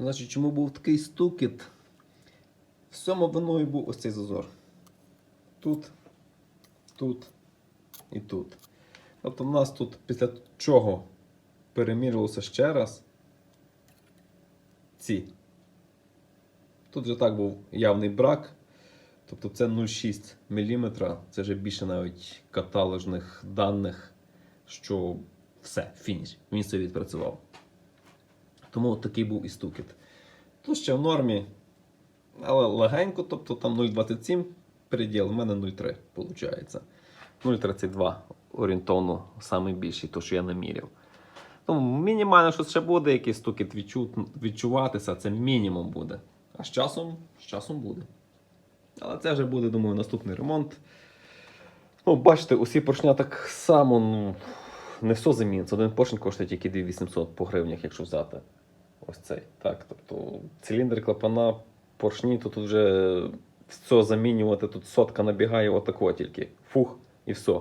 Значить, чому був такий стукіт? Всьому виною був ось цей зазор. Тут, тут і тут. Тобто в нас тут після чого перемірилося ще раз ці. Тут вже так був явний брак. Тобто це 0,6 мм. Це вже більше навіть каталожних даних, що все, фініш. Він це відпрацював. Тому от такий був і стукіт. Тут ще в нормі, але легенько, тобто там 0,27 переділ, у мене 0,3 виходить. 0,32 орієнтовно найбільший, то що я наміряв. Тому мінімально, що ще буде, якийсь стукіт відчу... відчуватися, це мінімум буде. А з часом, з часом буде. Але це вже буде, думаю, наступний ремонт. Ну, бачите, усі поршня так само, ну, не все заміниться. Один поршень коштує тільки 2800 по гривнях, якщо взяти. Ось цей. Так, тобто циліндр, клапана, поршні, то тут вже все замінювати, тут сотка набігає отако тільки. Фух і все.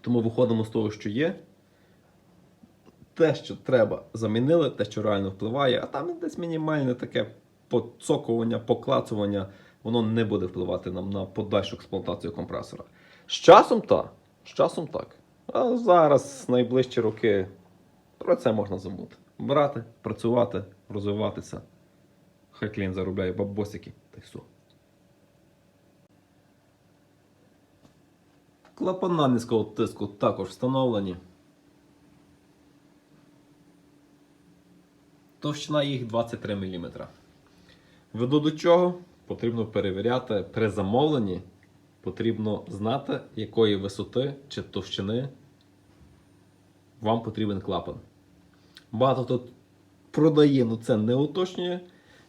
Тому виходимо з того, що є. Те, що треба, замінили, те, що реально впливає, а там десь мінімальне таке поцокування, поклацування, воно не буде впливати нам на подальшу експлуатацію компресора. З часом так. З часом так. А зараз, найближчі роки, про це можна забути. Брати, працювати, розвиватися. Хай клієнт заробляє бабосики, та й все. Клапана низького тиску також встановлені. Товщина їх 23 мм. Веду до чого? Потрібно перевіряти при замовленні. Потрібно знати, якої висоти чи товщини вам потрібен клапан. Багато хто продає, але це не уточнює.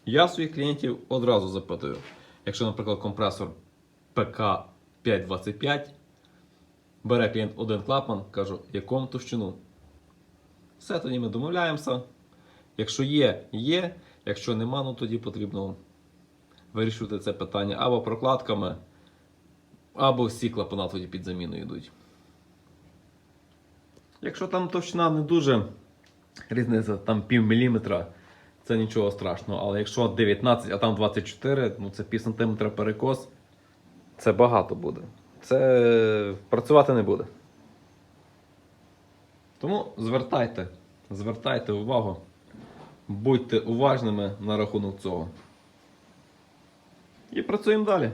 Я своїх клієнтів одразу запитую. Якщо, наприклад, компресор ПК525, бере клієнт один клапан, кажу, якому товщину. Все, тоді ми домовляємося. Якщо є, є. Якщо нема, ну тоді потрібно вирішувати це питання або прокладками, або всі клапана тоді під заміну йдуть. Якщо там товщина не дуже різниця, там пів міліметра, це нічого страшного. Але якщо 19, а там 24, ну це пів сантиметра перекос, це багато буде. Це працювати не буде. Тому звертайте, звертайте увагу, будьте уважними на рахунок цього. І працюємо далі.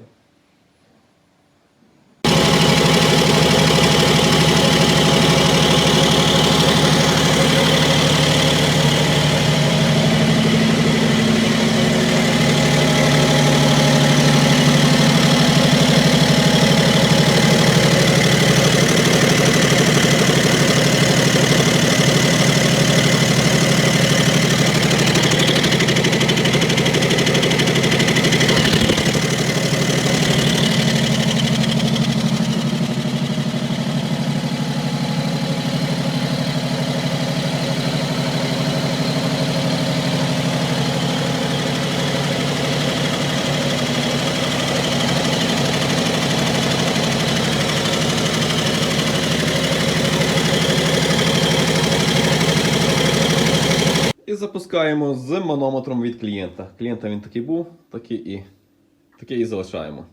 Запускаємо з манометром від клієнта. Клієнта він такий був, такий і, такий і залишаємо.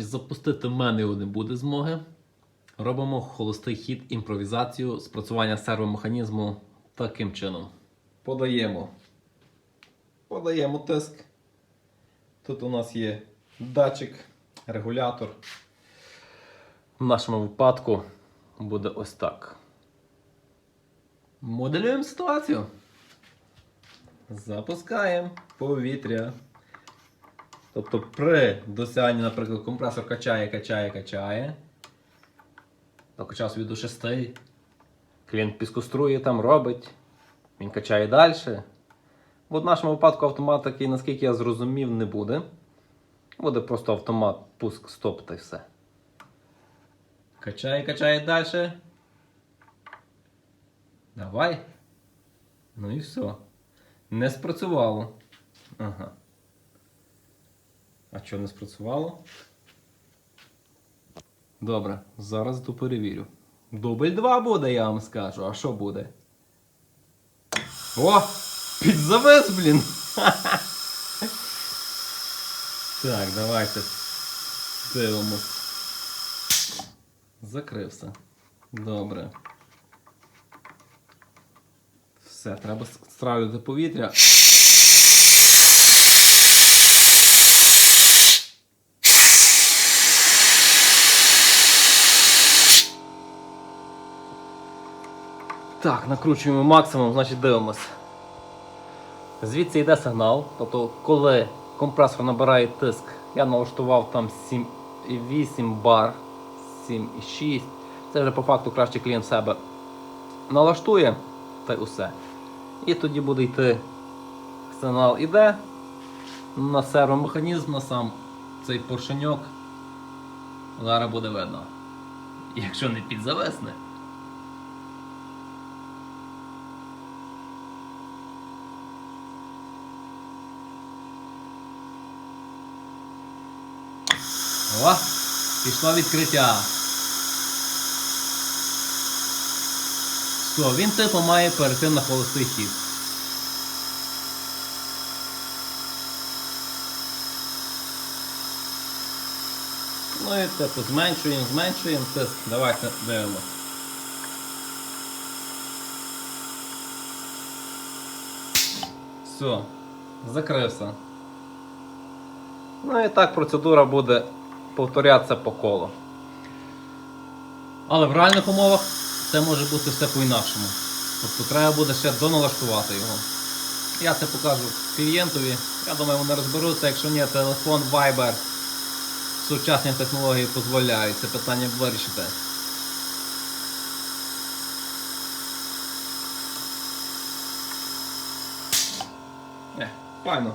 Значить, запустити мене не буде змоги. Робимо холостий хід імпровізацію спрацювання сервомеханізму таким чином. Подаємо. Подаємо тиск. Тут у нас є датчик, регулятор. В нашому випадку буде ось так. Моделюємо ситуацію. Запускаємо повітря. Тобто при досяганні, наприклад, компресор качає, качає, качає. Докачав собі до 6. Клієнт піскострує там робить. Він качає далі. Бо В нашому випадку автомат такий, наскільки я зрозумів, не буде. Буде просто автомат, пуск, стоп та все. Качає, качає далі. Давай. Ну і все. Не спрацювало. Ага. А що не спрацювало? Добре, зараз ту перевірю. Дубль 2 буде, я вам скажу. А що буде? О! Підзавис, блін! Так, давайте дивимось. Закрився. Добре. Все, треба стравлювати повітря. Так, накручуємо максимум, значить дивимось. Звідси йде сигнал. Тобто, коли компресор набирає тиск, я налаштував там 7,8 бар, 7,6. Це вже по факту краще клієнт себе налаштує та й усе. І тоді буде йти сигнал іде на сервомеханізм, на сам цей поршеньок. Зараз буде видно. Якщо не підзавесне. О, пішло відкриття. Все, він типу має перейти на холостий хід. Ну і типу зменшуємо, зменшуємо тиск. Давайте дивимося. Все, закрився. Ну і так процедура буде повторятися по колу. Але в реальних умовах це може бути все по-інакшому. Тобто треба буде ще доналаштувати його. Я це покажу клієнтові. Я думаю, вони розберуться, якщо ні, телефон, Viber, сучасні технології дозволяють це питання вирішити. Не, файно.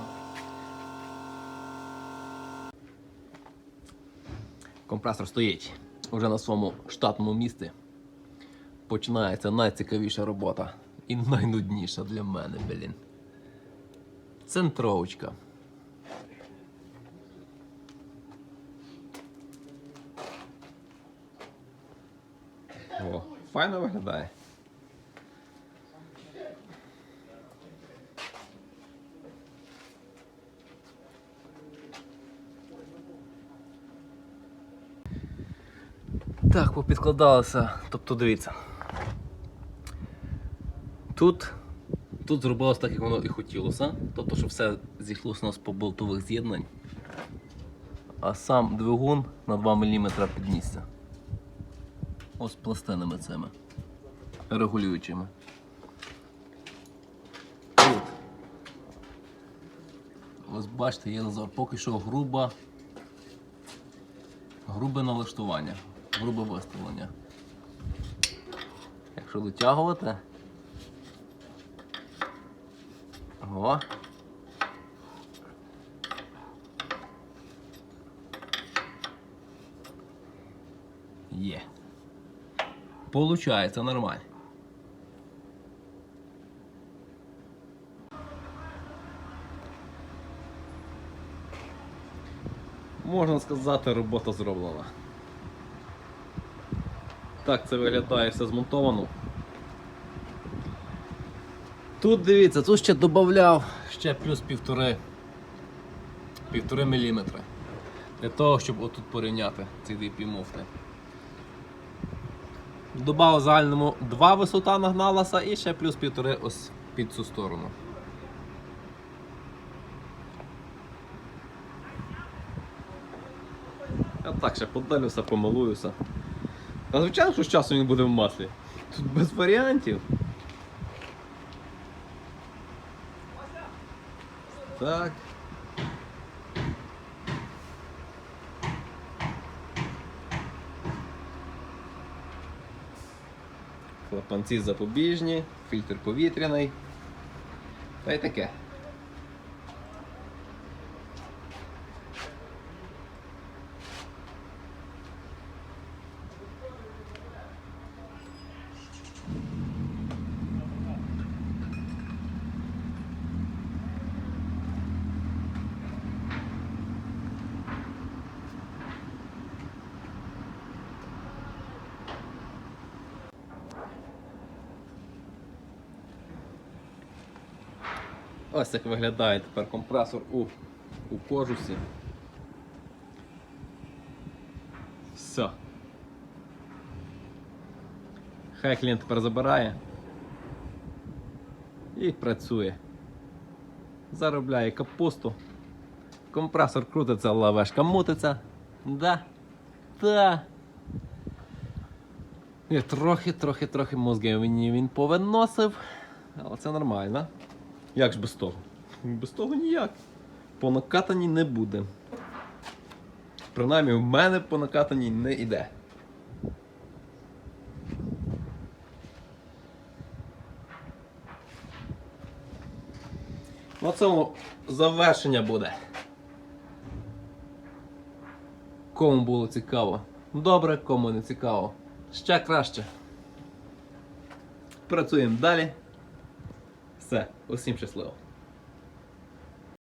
Компресор стоїть уже на своєму штатному місці. Починається найцікавіша робота. І найнудніша для мене, блін. Центровочка. О, файно виглядає. Так, попідкладалося. Тобто дивіться. Тут, тут зробилось так, як воно і хотілося. Тобто, що все зійшлося у нас по болтових з'єднань. А сам двигун на 2 мм піднісся. Ось пластинами цими. Регулюючими. Тут. Ось бачите, є зазор. Поки що груба. Грубе налаштування, грубе виставлення. Якщо дотягувати. О. Є. Получається нормально. Можна сказати, робота зроблена. Так це виглядає все змонтовано. Тут дивіться, тут ще додав ще плюс півтори півтори міліметри. Для того, щоб отут порівняти ці дві півмуфти. Добав загальному два висота нагналася і ще плюс півтори ось під цю сторону. Я так ще подалюся, помилуюся. А звичайно, що з часом він буде в маслі. Тут без варіантів. Так. Клапанці запобіжні, фільтр повітряний. Та й таке. Ось як виглядає тепер компресор у, у кожусі. Все. Хай клієнт тепер забирає і працює. Заробляє капусту. Компресор крутиться, лавешка мутиться. Да. Да. І трохи, трохи, трохи мозги він, він повиносив, але це нормально. Як ж без того? Без того ніяк. По накатанні не буде. Принаймні в мене по накатанні не йде. На цьому завершення буде. Кому було цікаво. Добре, кому не цікаво. Ще краще. Працюємо далі. that? Let's see him just a little.